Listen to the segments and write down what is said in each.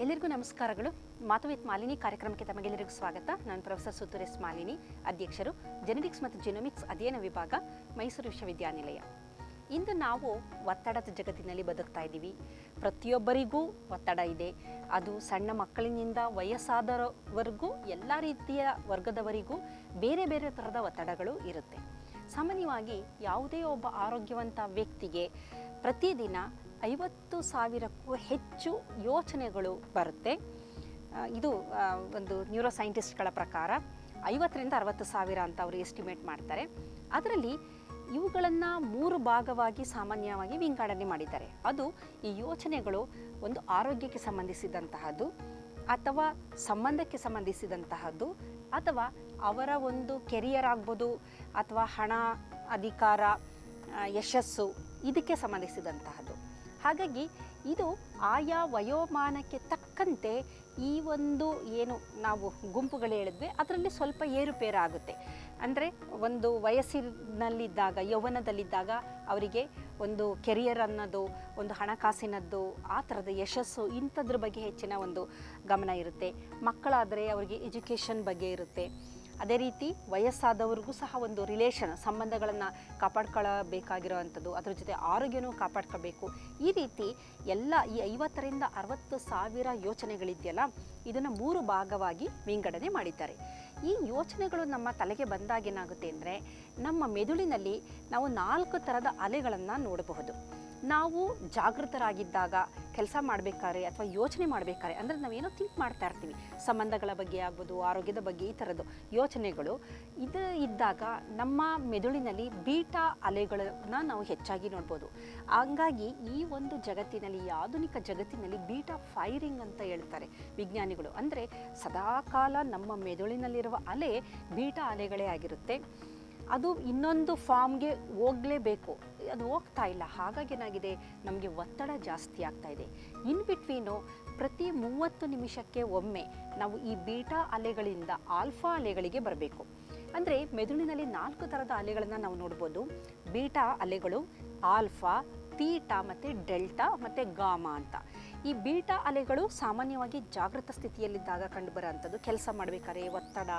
ಎಲ್ಲರಿಗೂ ನಮಸ್ಕಾರಗಳು. ಮಾತು ವಿತ್ ಮಾಲಿನಿ ಕಾರ್ಯಕ್ರಮಕ್ಕೆ ತಮಗೆಲ್ಲರಿಗೂ ಸ್ವಾಗತ. ನಾನು ಪ್ರೊಫೆಸರ್ ಸುತುರೇಶ್ ಮಾಲಿನಿ, ಅಧ್ಯಕ್ಷರು ಜೆನೆಟಿಕ್ಸ್ ಮತ್ತು ಜಿನೋಮಿಕ್ಸ್ ಅಧ್ಯಯನ ವಿಭಾಗ, ಮೈಸೂರು ವಿಶ್ವವಿದ್ಯಾನಿಲಯ. ಇಂದು ನಾವು ಒತ್ತಡದ ಜಗತ್ತಿನಲ್ಲಿ ಬದುಕ್ತಾ ಇದ್ದೀವಿ. ಪ್ರತಿಯೊಬ್ಬರಿಗೂ ಒತ್ತಡ ಇದೆ. ಅದು ಸಣ್ಣ ಮಕ್ಕಳಿನಿಂದ ವಯಸ್ಸಾದವರೆಗೂ, ಎಲ್ಲ ರೀತಿಯ ವರ್ಗದವರಿಗೂ ಬೇರೆ ಬೇರೆ ಥರದ ಒತ್ತಡಗಳು ಇರುತ್ತೆ. ಸಾಮಾನ್ಯವಾಗಿ ಯಾವುದೇ ಒಬ್ಬ ಆರೋಗ್ಯವಂತ ವ್ಯಕ್ತಿಗೆ ಪ್ರತಿದಿನ ಐವತ್ತು ಸಾವಿರಕ್ಕೂ ಹೆಚ್ಚು ಯೋಚನೆಗಳು ಬರುತ್ತೆ. ಇದು ಒಂದು ನ್ಯೂರೋ ಸೈಂಟಿಸ್ಟ್ಗಳ ಪ್ರಕಾರ ಐವತ್ತರಿಂದ ಅರವತ್ತು ಸಾವಿರ ಅಂತ ಅವರು ಎಸ್ಟಿಮೇಟ್ ಮಾಡ್ತಾರೆ. ಅದರಲ್ಲಿ ಇವುಗಳನ್ನು ಮೂರು ಭಾಗವಾಗಿ ಸಾಮಾನ್ಯವಾಗಿ ವಿಂಗಡಣೆ ಮಾಡಿದ್ದಾರೆ. ಅದು ಈ ಯೋಚನೆಗಳು ಒಂದು ಆರೋಗ್ಯಕ್ಕೆ ಸಂಬಂಧಿಸಿದಂತಹದ್ದು ಅಥವಾ ಸಂಬಂಧಕ್ಕೆ ಸಂಬಂಧಿಸಿದಂತಹದ್ದು ಅಥವಾ ಅವರ ಒಂದು ಕೆರಿಯರ್ ಆಗ್ಬೋದು ಅಥವಾ ಹಣ, ಅಧಿಕಾರ ಯಶಸ್ಸು ಇದಕ್ಕೆ ಸಂಬಂಧಿಸಿದಂತಹದ್ದು. ಹಾಗಾಗಿ ಇದು ಆಯಾ ವಯೋಮಾನಕ್ಕೆ ತಕ್ಕಂತೆ ಈ ಒಂದು ಏನು ನಾವು ಗುಂಪುಗಳು ಹೇಳಿದ್ವಿ, ಅದರಲ್ಲಿ ಸ್ವಲ್ಪ ಏರುಪೇರಾಗುತ್ತೆ ಅಂದರೆ ಒಂದು ವಯಸ್ಸಿನಲ್ಲಿದ್ದಾಗ, ಯೌವನದಲ್ಲಿದ್ದಾಗ ಅವರಿಗೆ ಒಂದು ಕೆರಿಯರ್ ಅನ್ನೋದು, ಒಂದು ಹಣಕಾಸಿನದ್ದು, ಆ ಥರದ ಯಶಸ್ಸು ಇಂಥದ್ರ ಬಗ್ಗೆ ಹೆಚ್ಚಿನ ಒಂದು ಗಮನ ಇರುತ್ತೆ. ಮಕ್ಕಳಾದರೆ ಅವರಿಗೆ ಎಜುಕೇಷನ್ ಬಗ್ಗೆ ಇರುತ್ತೆ. ಅದೇ ರೀತಿ ವಯಸ್ಸಾದವ್ರಿಗೂ ಸಹ ಒಂದು ರಿಲೇಷನ್ ಸಂಬಂಧಗಳನ್ನು ಕಾಪಾಡ್ಕೊಳ್ಳಬೇಕಾಗಿರೋವಂಥದ್ದು ಅದ್ರ ಜೊತೆ ಆರೋಗ್ಯನೂ ಕಾಪಾಡ್ಕೋಬೇಕು ಈ ರೀತಿ ಎಲ್ಲ ಈ ಐವತ್ತರಿಂದ ಅರವತ್ತು ಸಾವಿರ ಯೋಚನೆಗಳಿದೆಯಲ್ಲ, ಇದನ್ನು ಮೂರು ಭಾಗವಾಗಿ ವಿಂಗಡಣೆ ಮಾಡಿದ್ದಾರೆ. ಈ ಯೋಚನೆಗಳು ನಮ್ಮ ತಲೆಗೆ ಬಂದಾಗ ಏನಾಗುತ್ತೆ ಅಂದರೆ, ನಮ್ಮ ಮೆದುಳಿನಲ್ಲಿ ನಾವು ನಾಲ್ಕು ಥರದ ಅಲೆಗಳನ್ನು ನೋಡಬಹುದು. ನಾವು ಜಾಗೃತರಾಗಿದ್ದಾಗ ಕೆಲಸ ಮಾಡಬೇಕಾದ್ರೆ ಅಥವಾ ಯೋಚನೆ ಮಾಡಬೇಕಾದ್ರೆ, ಅಂದರೆ ನಾವೇನೋ ಥಿಂಕ್ ಮಾಡ್ತಾ ಇರ್ತೀವಿ. ಸಂಬಂಧಗಳ ಬಗ್ಗೆ ಆಗ್ಬೋದು, ಆರೋಗ್ಯದ ಬಗ್ಗೆ ಈ ಥರದ್ದು ಯೋಚನೆಗಳು. ಇದು ಇದ್ದಾಗ ನಮ್ಮ ಮೆದುಳಿನಲ್ಲಿ ಬೀಟಾ ಅಲೆಗಳನ್ನು ನಾವು ಹೆಚ್ಚಾಗಿ ನೋಡ್ಬೋದು. ಹಂಗಾಗಿ ಈ ಒಂದು ಜಗತ್ತಿನಲ್ಲಿ ಆಧುನಿಕ ಜಗತ್ತಿನಲ್ಲಿ ಬೀಟಾ ಫೈರಿಂಗ್ ಅಂತ ಹೇಳ್ತಾರೆ ವಿಜ್ಞಾನಿಗಳು. ಅಂದರೆ ಸದಾಕಾಲ ನಮ್ಮ ಮೆದುಳಿನಲ್ಲಿರುವ ಅಲೆ ಬೀಟಾ ಅಲೆಗಳೇ ಆಗಿರುತ್ತೆ. ಅದು ಇನ್ನೊಂದು ಫಾರ್ಮ್ಗೆ ಹೋಗಲೇಬೇಕು. ಅದು ಹೋಗ್ತಾ ಇಲ್ಲ. ಹಾಗಾಗಿ ಏನಾಗಿದೆ? ನಮಗೆ ಒತ್ತಡ ಜಾಸ್ತಿ ಆಗ್ತಾ ಇದೆ. ಇನ್ ಬಿಟ್ವೀನು ಪ್ರತಿ ಮೂವತ್ತು ನಿಮಿಷಕ್ಕೆ ಒಮ್ಮೆ ನಾವು ಈ ಬೀಟಾ ಅಲೆಗಳಿಂದ ಆಲ್ಫಾ ಅಲೆಗಳಿಗೆ ಬರಬೇಕು. ಅಂದರೆ ಮೆದುಳಿನಲ್ಲಿ ನಾಲ್ಕು ಥರದ ಅಲೆಗಳನ್ನು ನಾವು ನೋಡ್ಬೋದು. ಬೀಟಾ ಅಲೆಗಳು, ಆಲ್ಫಾ ತೀಟಾ ಮತ್ತು ಡೆಲ್ಟಾ ಮತ್ತು ಗಾಮಾ ಅಂತ. ಈ ಬೀಟಾ ಅಲೆಗಳು ಸಾಮಾನ್ಯವಾಗಿ ಜಾಗೃತ ಸ್ಥಿತಿಯಲ್ಲಿದ್ದಾಗ ಕಂಡುಬರುವಂಥದ್ದು, ಕೆಲಸ ಮಾಡಬೇಕಾದ್ರೆ ಒತ್ತಡ,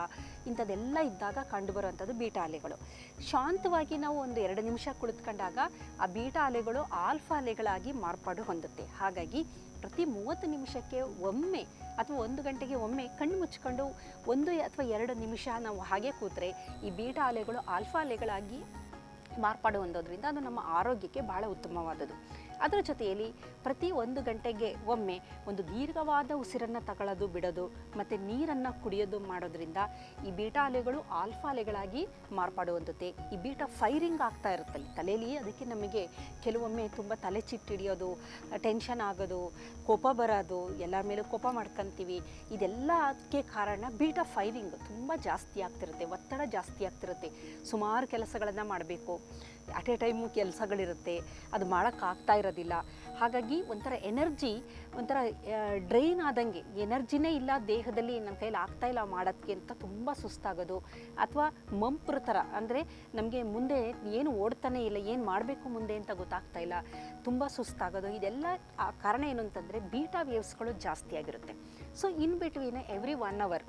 ಇಂಥದ್ದೆಲ್ಲ ಇದ್ದಾಗ ಕಂಡುಬರುವಂಥದ್ದು ಬೀಟಾ ಅಲೆಗಳು. ಶಾಂತವಾಗಿ ನಾವು ಒಂದು ಎರಡು ನಿಮಿಷ ಕುಳಿತುಕೊಂಡಾಗ ಆ ಬೀಟಾ ಅಲೆಗಳು ಆಲ್ಫಾ ಅಲೆಗಳಾಗಿ ಮಾರ್ಪಾಡು ಹೊಂದುತ್ತೆ. ಹಾಗಾಗಿ ಪ್ರತಿ ಮೂವತ್ತು ನಿಮಿಷಕ್ಕೆ ಒಮ್ಮೆ ಅಥವಾ ಒಂದು ಗಂಟೆಗೆ ಒಮ್ಮೆ ಕಣ್ಣು ಮುಚ್ಕೊಂಡು ಒಂದು ಅಥವಾ ಎರಡು ನಿಮಿಷ ನಾವು ಹಾಗೆ ಕೂತ್ರೆ ಈ ಬೀಟಾ ಅಲೆಗಳು ಆಲ್ಫಾ ಅಲೆಗಳಾಗಿ ಮಾರ್ಪಾಡು ಹೊಂದೋದ್ರಿಂದ ಅದು ನಮ್ಮ ಆರೋಗ್ಯಕ್ಕೆ ಬಹಳ ಉತ್ತಮವಾದದ್ದು. ಅದರ ಜೊತೆಯಲ್ಲಿ ಪ್ರತಿ ಒಂದು ಗಂಟೆಗೆ ಒಮ್ಮೆ ಒಂದು ದೀರ್ಘವಾದ ಉಸಿರನ್ನು ತಗೊಳ್ಳೋದು ಬಿಡೋದು ಮತ್ತು ನೀರನ್ನು ಕುಡಿಯೋದು ಮಾಡೋದ್ರಿಂದ ಈ ಬೀಟಾ ಅಲೆಗಳು ಆಲ್ಫಾ ಅಲೆಗಳಾಗಿ ಮಾರ್ಪಾಡು ಈ ಬೀಟಾ ಫೈರಿಂಗ್ ಆಗ್ತಾ ಇರುತ್ತಲ್ಲಿ ತಲೆಯಲ್ಲಿ ಅದಕ್ಕೆ ನಮಗೆ ಕೆಲವೊಮ್ಮೆ ತುಂಬ ತಲೆ ಚಿಟ್ಟಿಡಿಯೋದು ಟೆನ್ಷನ್ ಆಗೋದು, ಕೋಪ ಬರೋದು, ಎಲ್ಲರ ಮೇಲೂ ಕೋಪ ಮಾಡ್ಕೊತೀವಿ. ಇದೆಲ್ಲಕ್ಕೆ ಕಾರಣ ಬೀಟಾ ಫೈರಿಂಗ್. ತುಂಬ ಜಾಸ್ತಿ ಆಗ್ತಿರುತ್ತೆ. ಒತ್ತಡ ಜಾಸ್ತಿ ಆಗ್ತಿರುತ್ತೆ. ಸುಮಾರು ಕೆಲಸಗಳನ್ನು ಮಾಡಬೇಕು. ಅಟ್ ಎ ಟೈಮು ಕೆಲಸಗಳಿರುತ್ತೆ, ಅದು ಮಾಡೋಕ್ಕಾಗ್ತಾ ಇರೋದಿಲ್ಲ. ಹಾಗಾಗಿ ಒಂಥರ ಎನರ್ಜಿ ಒಂಥರ ಡ್ರೈನ್ ಆದಂಗೆ ಎನರ್ಜಿನೇ ಇಲ್ಲ ದೇಹದಲ್ಲಿ ನನ್ನ ಕೈಲಿ ಆಗ್ತಾ ಇಲ್ಲ ಮಾಡೋದಕ್ಕೆ ಅಂತ ತುಂಬ ಸುಸ್ತಾಗೋದು. ಅಥವಾ ಮಂಪ್ರ ಥರ, ಅಂದರೆ ನಮಗೆ ಮುಂದೆ ಏನು ಓಡ್ತಾನೆ ಇಲ್ಲ, ಏನು ಮಾಡಬೇಕು ಮುಂದೆ ಅಂತ ಗೊತ್ತಾಗ್ತಾ ಇಲ್ಲ. ತುಂಬ ಸುಸ್ತಾಗೋದು. ಇದೆಲ್ಲ ಕಾರಣ ಏನು ಅಂತಂದರೆ ಬೀಟಾ ವೇವ್ಸ್ಗಳು ಜಾಸ್ತಿ ಆಗಿರುತ್ತೆ. So in between every one hour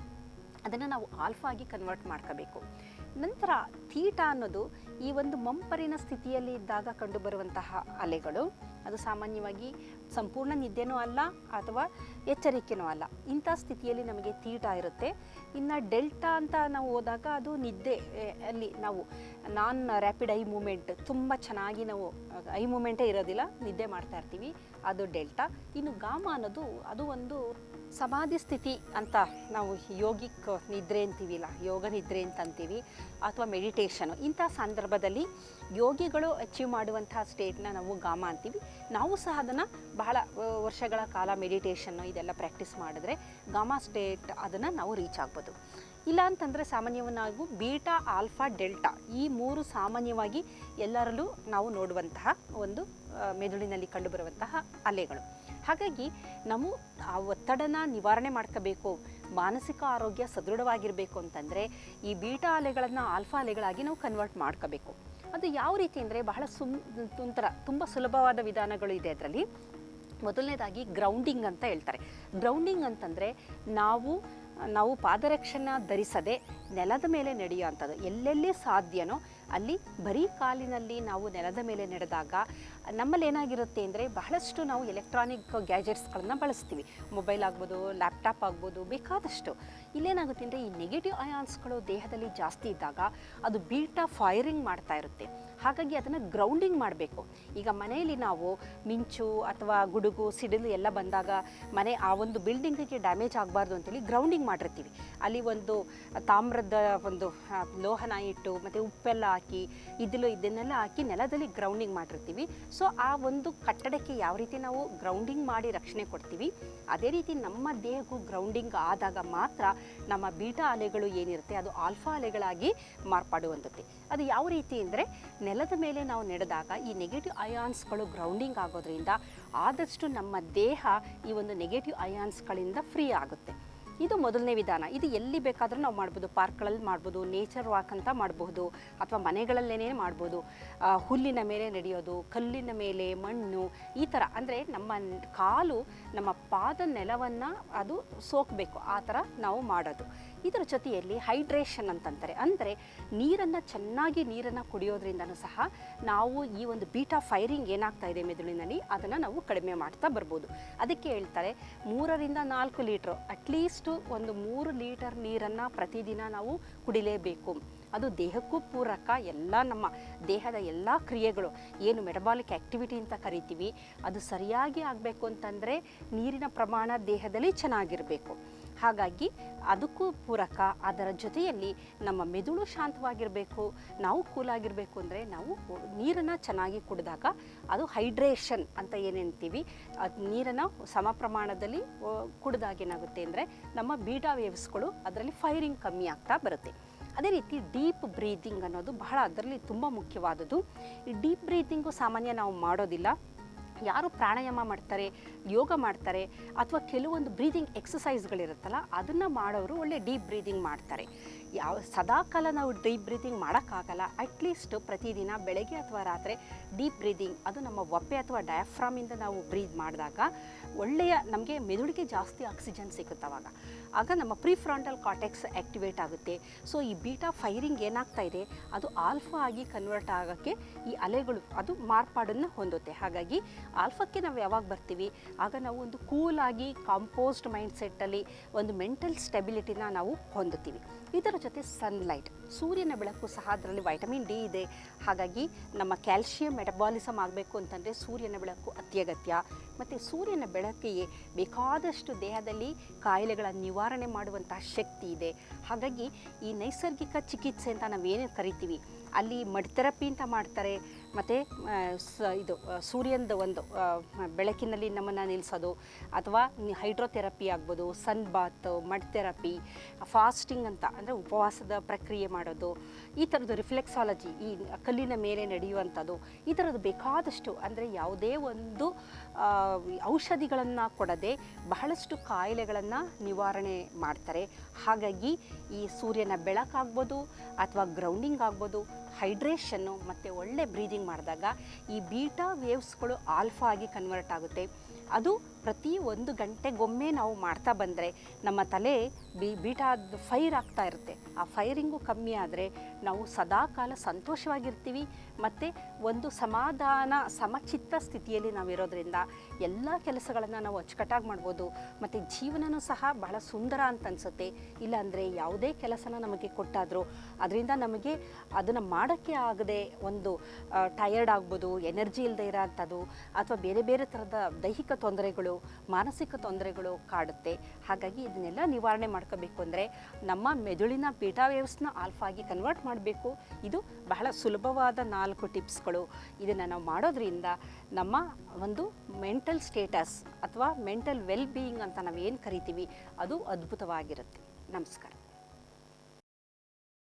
ಅದನ್ನು ನಾವು ಆಲ್ಫಾಗಿ ಕನ್ವರ್ಟ್ ಮಾಡ್ಕೋಬೇಕು. ನಂತರ ತೀಟ ಅನ್ನೋದು ಈ ಒಂದು ಮಂಪರಿನ ಸ್ಥಿತಿಯಲ್ಲಿ ಇದ್ದಾಗ ಕಂಡುಬರುವಂತಹ ಅಲೆಗಳು. ಅದು ಸಾಮಾನ್ಯವಾಗಿ ಸಂಪೂರ್ಣ ನಿದ್ದೆನೂ ಅಲ್ಲ ಅಥವಾ ಎಚ್ಚರಿಕೆನೂ ಅಲ್ಲ. ಇಂಥ ಸ್ಥಿತಿಯಲ್ಲಿ ನಮಗೆ ತೀಟ ಇರುತ್ತೆ. ಇನ್ನು ಡೆಲ್ಟಾ ಅಂತ ನಾವು ಹೋದಾಗ ಅದು ನಿದ್ದೆ ಅಲ್ಲಿ ನಾವು ನಾನ್ ರ್ಯಾಪಿಡ್ ಐ ಮೂಮೆಂಟ್ ತುಂಬ ಚೆನ್ನಾಗಿ ನಾವು ಐ ಮೂಮೆಂಟೇ ಇರೋದಿಲ್ಲ, ನಿದ್ದೆ ಮಾಡ್ತಾ ಇರ್ತೀವಿ. ಅದು ಡೆಲ್ಟಾ. ಇನ್ನು ಗಾಮ ಅನ್ನೋದು, ಅದು ಒಂದು ಸಮಾಧಿ ಸ್ಥಿತಿ ಅಂತ ನಾವು ಯೋಗಿಕ್ ನಿದ್ರೆ ಅಂತೀವಿಲ್ಲ, ಯೋಗ ನಿದ್ರೆ ಅಂತ ಅಂತೀವಿ, ಅಥವಾ ಮೆಡಿಟೇಷನು ಇಂಥ ಸಂದರ್ಭದಲ್ಲಿ ಯೋಗಿಗಳು ಅಚೀವ್ ಮಾಡುವಂತಹ ಸ್ಟೇಟ್ನ ನಾವು ಗಾಮ ಅಂತೀವಿ. ನಾವು ಸಹ ಅದನ್ನು ಬಹಳ ವರ್ಷಗಳ ಕಾಲ ಮೆಡಿಟೇಷನ್ನು ಇದೆಲ್ಲ ಪ್ರಾಕ್ಟೀಸ್ ಮಾಡಿದ್ರೆ ಗಾಮ ಸ್ಟೇಟ್ ಅದನ್ನು ನಾವು ರೀಚ್ ಆಗ್ಬೋದು. ಇಲ್ಲ ಅಂತಂದರೆ ಸಾಮಾನ್ಯವಾಗಿ ಬೀಟಾ, ಆಲ್ಫಾ, ಡೆಲ್ಟಾ ಈ ಮೂರು ಸಾಮಾನ್ಯವಾಗಿ ಎಲ್ಲರಲ್ಲೂ ನಾವು ನೋಡುವಂತಹ ಒಂದು ಮೆದುಳಿನಲ್ಲಿ ಕಂಡುಬರುವಂತಹ ಅಲೆಗಳು. ಹಾಗಾಗಿ ನಾವು ಆ ಒತ್ತಡನ ನಿವಾರಣೆ ಮಾಡ್ಕೋಬೇಕು, ಮಾನಸಿಕ ಆರೋಗ್ಯ ಸದೃಢವಾಗಿರಬೇಕು ಅಂತಂದರೆ ಈ ಬೀಟಾ ಅಲೆಗಳನ್ನು ಆಲ್ಫಾ ಅಲೆಗಳಾಗಿ ನಾವು ಕನ್ವರ್ಟ್ ಮಾಡ್ಕೋಬೇಕು. ಅದು ಯಾವ ರೀತಿ ಅಂದರೆ ಬಹಳ ಸುಮ್ ಒಂಥರ ತುಂಬ ಸುಲಭವಾದ ವಿಧಾನಗಳು ಇದೆ ಅದರಲ್ಲಿ. ಮೊದಲನೇದಾಗಿ ಗ್ರೌಂಡಿಂಗ್ ಅಂತ ಹೇಳ್ತಾರೆ. ಗ್ರೌಂಡಿಂಗ್ ಅಂತಂದರೆ ನಾವು ನಾವು ಪಾದರಕ್ಷೆನ ಧರಿಸದೆ ನೆಲದ ಮೇಲೆ ನಡೆಯುವಂಥದ್ದು ಎಲ್ಲೆಲ್ಲಿ ಸಾಧ್ಯನೋ ಅಲ್ಲಿ ಬರೀ ಕಾಲಿನಲ್ಲಿ ನಾವು ನೆಲದ ಮೇಲೆ ನಡೆದಾಗ ನಮ್ಮಲ್ಲಿ ಏನಾಗಿರುತ್ತೆ ಅಂದರೆ ಬಹಳಷ್ಟು ನಾವು ಎಲೆಕ್ಟ್ರಾನಿಕ್ ಗ್ಯಾಜೆಟ್ಸ್ಗಳನ್ನು ಬಳಸ್ತೀವಿ. ಮೊಬೈಲ್ ಆಗ್ಬೋದು ಲ್ಯಾಪ್ಟಾಪ್ ಆಗ್ಬೋದು, ಬೇಕಾದಷ್ಟು. ಇಲ್ಲೇನಾಗುತ್ತೆ ಅಂದರೆ ಈ ನೆಗೆಟಿವ್ ಅಯಾನ್ಸ್ಗಳು ದೇಹದಲ್ಲಿ ಜಾಸ್ತಿ ಇದ್ದಾಗ ಅದು ಬೀಟಾ ಫೈರಿಂಗ್ ಮಾಡ್ತಾ ಇರುತ್ತೆ. ಹಾಗಾಗಿ ಅದನ್ನು ಗ್ರೌಂಡಿಂಗ್ ಮಾಡಬೇಕು. ಈಗ ಮನೆಯಲ್ಲಿ ನಾವು ಮಿಂಚು ಅಥವಾ ಗುಡುಗು, ಸಿಡಿಲು ಎಲ್ಲ ಬಂದಾಗ ಮನೆ ಆ ಒಂದು ಬಿಲ್ಡಿಂಗಿಗೆ ಡ್ಯಾಮೇಜ್ ಆಗಬಾರ್ದು ಅಂತೇಳಿ ಗ್ರೌಂಡಿಂಗ್ ಮಾಡಿರ್ತೀವಿ. ಅಲ್ಲಿ ಒಂದು ತಾಮ್ರದ ಒಂದು ಲೋಹನ ಇಟ್ಟು ಮತ್ತು ಉಪ್ಪೆಲ್ಲ ಹಾಕಿ, ಇದಿಲು ಇದನ್ನೆಲ್ಲ ಹಾಕಿ ನೆಲದಲ್ಲಿ ಗ್ರೌಂಡಿಂಗ್ ಮಾಡಿರ್ತೀವಿ. ಸೊ ಆ ಒಂದು ಕಟ್ಟಡಕ್ಕೆ ಯಾವ ರೀತಿ ನಾವು ಗ್ರೌಂಡಿಂಗ್ ಮಾಡಿ ರಕ್ಷಣೆ ಕೊಡ್ತೀವಿ, ಅದೇ ರೀತಿ ನಮ್ಮ ದೇಹಕ್ಕೂ ಗ್ರೌಂಡಿಂಗ್ ಆದಾಗ ಮಾತ್ರ ನಮ್ಮ ಬೀಟಾ ಅಲೆಗಳು ಏನಿರುತ್ತೆ, ಅದು ಆಲ್ಫಾ ಅಲೆಗಳಾಗಿ ಮಾರ್ಪಾಡುವಂಥದ್ದು. ಅದು ಯಾವ ರೀತಿ ಅಂದರೆ, ನೆಲದ ಮೇಲೆ ನಾವು ನಡೆದಾಗ ಈ ನೆಗೆಟಿವ್ ಅಯಾನ್ಸ್ಗಳು ಗ್ರೌಂಡಿಂಗ್ ಆಗೋದ್ರಿಂದ ಆದಷ್ಟು ನಮ್ಮ ದೇಹ ಈ ಒಂದು ನೆಗೆಟಿವ್ ಅಯಾನ್ಸ್ಗಳಿಂದ ಫ್ರೀ ಆಗುತ್ತೆ. ಇದು ಮೊದಲನೇ ವಿಧಾನ. ಇದು ಎಲ್ಲಿ ಬೇಕಾದರೂ ನಾವು ಮಾಡ್ಬೋದು. ಪಾರ್ಕ್ಗಳಲ್ಲಿ ಮಾಡ್ಬೋದು ನೇಚರ್ ವಾಕ್ ಅಂತ ಮಾಡಬಹುದು ಅಥವಾ ಮನೆಗಳಲ್ಲೇನೇ ಮಾಡ್ಬೋದು. ಹುಲ್ಲಿನ ಮೇಲೆ ನಡೆಯೋದು, ಕಲ್ಲಿನ ಮೇಲೆ ಮಣ್ಣು, ಈ ಥರ. ಅಂದರೆ ನಮ್ಮ ಕಾಲು, ನಮ್ಮ ಪಾದ ನೆಲವನ್ನು ಅದು ಸೋಕಬೇಕು. ಆ ಥರ ನಾವು ಮಾಡೋದು. ಇದರ ಜೊತೆಯಲ್ಲಿ ಹೈಡ್ರೇಷನ್ ಅಂತಂತಾರೆ. ಅಂದರೆ ನೀರನ್ನು ಚೆನ್ನಾಗಿ ನೀರನ್ನು ಕುಡಿಯೋದ್ರಿಂದನೂ ಸಹ ನಾವು ಈ ಒಂದು ಬೀಟಾ ಫೈರಿಂಗ್ ಏನಾಗ್ತಾ ಇದೆ ಮೆದುಳಿನಲ್ಲಿ, ಅದನ್ನು ನಾವು ಕಡಿಮೆ ಮಾಡ್ತಾ ಬರ್ಬೋದು. ಅದಕ್ಕೆ ಹೇಳ್ತಾರೆ ಮೂರರಿಂದ ನಾಲ್ಕು ಲೀಟ್ರು ಅಟ್ಲೀಸ್ಟು ಒಂದು ಮೂರು ಲೀಟರ್ ನೀರನ್ನು ಪ್ರತಿದಿನ ನಾವು ಕುಡಿಲೇಬೇಕು. ಅದು ದೇಹಕ್ಕೂ ಪೂರಕ ಎಲ್ಲ ನಮ್ಮ ದೇಹದ ಎಲ್ಲ ಕ್ರಿಯೆಗಳು, ಏನು ಮೆಟಬಾಲಿಕ್ ಆ್ಯಕ್ಟಿವಿಟಿ ಅಂತ ಕರಿತೀವಿ, ಅದು ಸರಿಯಾಗಿ ಆಗಬೇಕು ಅಂತಂದರೆ ನೀರಿನ ಪ್ರಮಾಣ ದೇಹದಲ್ಲಿ ಚೆನ್ನಾಗಿರಬೇಕು. ಹಾಗಾಗಿ ಅದಕ್ಕೂ ಪೂರಕ ಅದರ ಜೊತೆಯಲ್ಲಿ ನಮ್ಮ ಮೆದುಳು ಶಾಂತವಾಗಿರಬೇಕು ನಾವು ಕೂಲಾಗಿರಬೇಕು ಅಂದರೆ ನಾವು ನೀರನ್ನು ಚೆನ್ನಾಗಿ ಕುಡಿದಾಗ ಅದು ಹೈಡ್ರೇಷನ್ ಅಂತ ಏನೇಳ್ತೀವಿ ಅದು ನೀರನ್ನು ಸಮ ಪ್ರಮಾಣದಲ್ಲಿ ಆ, ಕುಡಿದಾಗ ಏನಾಗುತ್ತೆ ಅಂದರೆ ನಮ್ಮ ಬೀಟಾ ವೇವ್ಸ್ಗಳು ಅದರಲ್ಲಿ ಫೈರಿಂಗ್ ಕಮ್ಮಿ ಆಗ್ತಾ ಬರುತ್ತೆ. ಅದೇ ರೀತಿ ಡೀಪ್ ಬ್ರೀದಿಂಗ್ ಅನ್ನೋದು ಬಹಳ ಅದರಲ್ಲಿ ತುಂಬ ಮುಖ್ಯವಾದದ್ದು. ಈ ಡೀಪ್ ಬ್ರೀದಿಂಗು ಸಾಮಾನ್ಯ ನಾವು ಮಾಡೋದಿಲ್ಲ. ಯಾರು ಪ್ರಾಣಾಯಾಮ ಮಾಡ್ತಾರೆ, ಯೋಗ ಮಾಡ್ತಾರೆ, ಅಥವಾ ಕೆಲವೊಂದು ಬ್ರೀದಿಂಗ್ ಎಕ್ಸಸೈಸ್ಗಳಿರುತ್ತಲ್ಲ ಅದನ್ನು ಮಾಡೋರು ಒಳ್ಳೆ ಡೀಪ್ ಬ್ರೀದಿಂಗ್ ಮಾಡ್ತಾರೆ. ಯಾವ ಸದಾಕಾಲ ನಾವು ಡೀಪ್ ಬ್ರೀದಿಂಗ್ ಮಾಡೋಕ್ಕಾಗಲ್ಲ. ಅಟ್ಲೀಸ್ಟ್ ಪ್ರತಿದಿನ ಬೆಳಗ್ಗೆ ಅಥವಾ ರಾತ್ರಿ ಡೀಪ್ ಬ್ರೀದಿಂಗ್ ಅದು ನಮ್ಮ ಒಪ್ಪೆ ಅಥವಾ ಡಯಾಫ್ರಾಮಿಂದ ನಾವು ಬ್ರೀದ್ ಮಾಡಿದಾಗ ಒಳ್ಳೆಯ ನಮಗೆ ಮೆದುಳಿಗೆ ಜಾಸ್ತಿ ಆಕ್ಸಿಜನ್ ಸಿಗುತ್ತೆ ಅವಾಗ. ಆಗ ನಮ್ಮ ಪ್ರಿಫ್ರಾಂಟಲ್ ಕಾಟೆಕ್ಸ್ ಆ್ಯಕ್ಟಿವೇಟ್ ಆಗುತ್ತೆ. ಸೊ ಈ ಬೀಟಾ ಫೈರಿಂಗ್ ಏನಾಗ್ತಾ ಇದೆ? ಅದು ಆಲ್ಫಾ ಆಗಿ ಕನ್ವರ್ಟ್ ಆಗೋಕ್ಕೆ ಈ ಅಲೆಗಳು, ಅದು ಮಾರ್ಪಾಡನ್ನು ಹೊಂದುತ್ತೆ. ಹಾಗಾಗಿ ಆಲ್ಫಾಕ್ಕೆ ನಾವು ಯಾವಾಗ ಬರ್ತೀವಿ? ಆಗ ನಾವು ಒಂದು ಕೂಲಾಗಿ ಕಾಂಪೋಸ್ಡ್ ಮೈಂಡ್ ಸೆಟ್ಟಲ್ಲಿ ಒಂದು ಮೆಂಟಲ್ ಸ್ಟೆಬಿಲಿಟಿನ ನಾವು ಹೊಂದುತ್ತೀವಿ. ಇದರ ಜೊತೆ ಸನ್ಲೈಟ್ ಸೂರ್ಯನ ಬೆಳಕು ಸಹ ಅದರಲ್ಲಿ ವೈಟಮಿನ್ ಡಿ ಇದೆ. ಹಾಗಾಗಿ ನಮ್ಮ ಕ್ಯಾಲ್ಶಿಯಂ ಮೆಟಬಾಲಿಸಮ್ ಆಗಬೇಕು ಅಂತಂದರೆ ಸೂರ್ಯನ ಬೆಳಕು ಅತ್ಯಗತ್ಯ. ಮತ್ತು ಸೂರ್ಯನ ಬೆಳಕಿಗೆ ಬೇಕಾದಷ್ಟು ದೇಹದಲ್ಲಿ ಕಾಯಿಲೆಗಳ ನಿವಾರಣೆ ಮಾಡುವಂತಹ ಶಕ್ತಿ ಇದೆ. ಹಾಗಾಗಿ ಈ ನೈಸರ್ಗಿಕ ಚಿಕಿತ್ಸೆ ಅಂತ ನಾವೇನು ಕರಿತೀವಿ? ಅಲ್ಲಿ ಮಡ್ ಥೆರಪಿ ಅಂತ ಮಾಡ್ತಾರೆ. ಮತ್ತು ಸ, ಇದು ಸೂರ್ಯನದ ಒಂದು ಬೆಳಕಿನಲ್ಲಿ ನಮ್ಮನ್ನು ನಿಲ್ಲಿಸೋದು ಅಥವಾ ಹೈಡ್ರೋಥೆರಪಿ ಆಗ್ಬೋದು, sun bath, mud therapy, fasting ಅಂತ, ಅಂದರೆ ಉಪವಾಸದ ಪ್ರಕ್ರಿಯೆ ಮಾಡೋದು, ಈ ಥರದ್ದು ರಿಫ್ಲೆಕ್ಸಾಲಜಿ, ಈ ಕಲ್ಲಿನ ಮೇಲೆ ನಡೆಯುವಂಥದ್ದು, ಈ ಥರದ್ದು ಬೇಕಾದಷ್ಟು, ಅಂದರೆ ಯಾವುದೇ ಒಂದು ಔಷಧಿಗಳನ್ನು ಕೊಡದೆ ಬಹಳಷ್ಟು ಕಾಯಿಲೆಗಳನ್ನು ನಿವಾರಣೆ ಮಾಡ್ತಾರೆ. ಹಾಗಾಗಿ ಈ ಸೂರ್ಯನ ಬೆಳಕಾಗ್ಬೋದು, ಅಥವಾ ಗ್ರೌಂಡಿಂಗ್ ಆಗ್ಬೋದು ಹೈಡ್ರೇಷನ್ನು ಮತ್ತು ಒಳ್ಳೆ ಬ್ರೀದಿಂಗ್ ಮಾಡಿದಾಗ ಈ ಬೀಟಾ ವೇವ್ಸ್ಗಳು ಆಲ್ಫಾ ಆಗಿ ಕನ್ವರ್ಟ್ ಆಗುತ್ತೆ. ಅದು ಪ್ರತಿ ಒಂದು ಗಂಟೆಗೊಮ್ಮೆ ನಾವು ಮಾಡ್ತಾ ಬಂದರೆ ನಮ್ಮ ತಲೆ ಬಿ, ಬೀಟಾದ ಫೈರ್ ಆಗ್ತಾ ಇರುತ್ತೆ. ಆ ಫೈರಿಂಗು ಕಮ್ಮಿ ಆದರೆ ನಾವು ಸದಾಕಾಲ ಸಂತೋಷವಾಗಿರ್ತೀವಿ. ಮತ್ತು ಒಂದು ಸಮಾಧಾನ, ಸಮಚಿತ್ತ ಸ್ಥಿತಿಯಲ್ಲಿ ನಾವಿರೋದ್ರಿಂದ ಎಲ್ಲ ಕೆಲಸಗಳನ್ನು ನಾವು ಅಚ್ಚುಕಟ್ಟಾಗಿ ಮಾಡ್ಬೋದು. ಮತ್ತು ಜೀವನನೂ ಸಹ ಬಹಳ ಸುಂದರ ಅಂತ ಅನಿಸುತ್ತೆ. ಇಲ್ಲಾಂದರೆ ಯಾವುದೇ ಕೆಲಸನ ನಮಗೆ ಕೊಟ್ಟಾದರೂ, ಅದರಿಂದ ನಮಗೆ ಅದನ್ನು ಮಾಡೋಕ್ಕೆ ಆಗದೆ ಒಂದು ಟಯರ್ಡ್ ಆಗ್ಬೋದು ಎನರ್ಜಿ ಇಲ್ಲದೆ ಇರೋಂಥದ್ದು ಅಥವಾ ಬೇರೆ ಬೇರೆ ಥರದ ದೈಹಿಕ ತೊಂದರೆಗಳು, ಮಾನಸಿಕ ತೊಂದರೆಗಳು ಕಾಡುತ್ತೆ. ಹಾಗಾಗಿ ಇದನ್ನೆಲ್ಲ ನಿವಾರಣೆ ಮಾಡ್ಕೋಬೇಕು ಅಂದರೆ ನಮ್ಮ ಮೆದುಳಿನ ಬೀಟಾ ವೇವ್ಸ್ನ ಆಲ್ಫಾಗಿ ಕನ್ವರ್ಟ್ ಮಾಡಬೇಕು. ಇದು ಬಹಳ ಸುಲಭವಾದ ನಾಲ್ಕು ಟಿಪ್ಸ್ಗಳು. ಇದನ್ನು ನಾವು ಮಾಡೋದ್ರಿಂದ ನಮ್ಮ ಒಂದು ಮೆಂಟಲ್ ಸ್ಟೇಟಸ್ ಅಥವಾ ಮೆಂಟಲ್ ವೆಲ್ ಬೀಯಿಂಗ್ ಅಂತ ನಾವು ಏನು ಕರಿತೀವಿ, ಅದು ಅದ್ಭುತವಾಗಿರುತ್ತೆ. ನಮಸ್ಕಾರ.